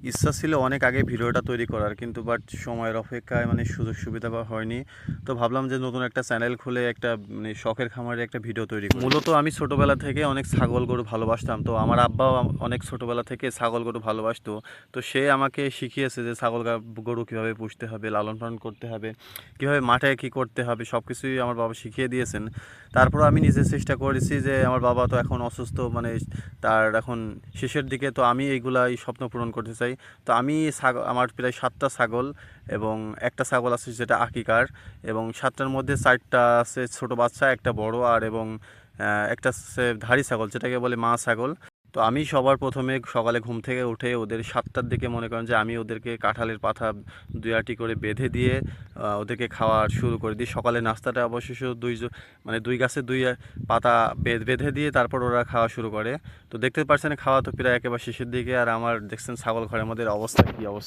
ইচ্ছা ছিল অনেক আগে ভিডিওটা তৈরি করার, কিন্তু বাট সময়ের অপেক্ষায় মানে সুযোগ সুবিধা বা হয়নি। তো ভাবলাম যে নতুন একটা চ্যানেল খুলে একটা মানে শখের খামারে একটা ভিডিও তৈরি মূলত আমি ছোটোবেলা থেকে অনেক ছাগল গরু ভালোবাসতাম, তো আমার আব্বাও অনেক ছোটোবেলা থেকে ছাগল গরু ভালোবাসতো। তো সে আমাকে শিখিয়েছে যে ছাগল গরু কীভাবে পুষতে হবে, লালন পালন করতে হবে, কীভাবে মাঠে কী করতে হবে সব কিছুই আমার বাবা শিখিয়ে দিয়েছেন। তারপর আমি নিজে চেষ্টা করেছি যে আমার বাবা তো এখন অসুস্থ মানে তার এখন শেষের দিকে তো আমি এইগুলাই স্বপ্ন পূরণ করতে চাই। তো আমি আমার প্রায় সাতটা ছাগল এবং একটা ছাগল আছে যেটা আকিকার এবং সাতটার মধ্যে চারটা আছে ছোট বাচ্চা, একটা বড় আর এবং একটা ধারি ছাগল যেটাকে বলে মা ছাগল। তো আমি সবার প্রথমে সকালে ঘুম থেকে উঠে ওদের সাতটার দিকে মনে করেন যে আমি ওদেরকে কাঁঠালের পাতা দুই করে বেঁধে দিয়ে ওদেরকে খাওয়া শুরু করে দিই। সকালে নাস্তাটা অবশেষে দুই মানে দুই গাছে দুই পাতা বেঁধে বেঁধে দিয়ে তারপর ওরা খাওয়া শুরু করে। তো দেখতে পাচ্ছেন, খাওয়া তো প্রায় একেবারে শেষের দিকে। আর আমার দেখছেন ছাগল ঘরের মধ্যে অবস্থা, কী অবস্থা।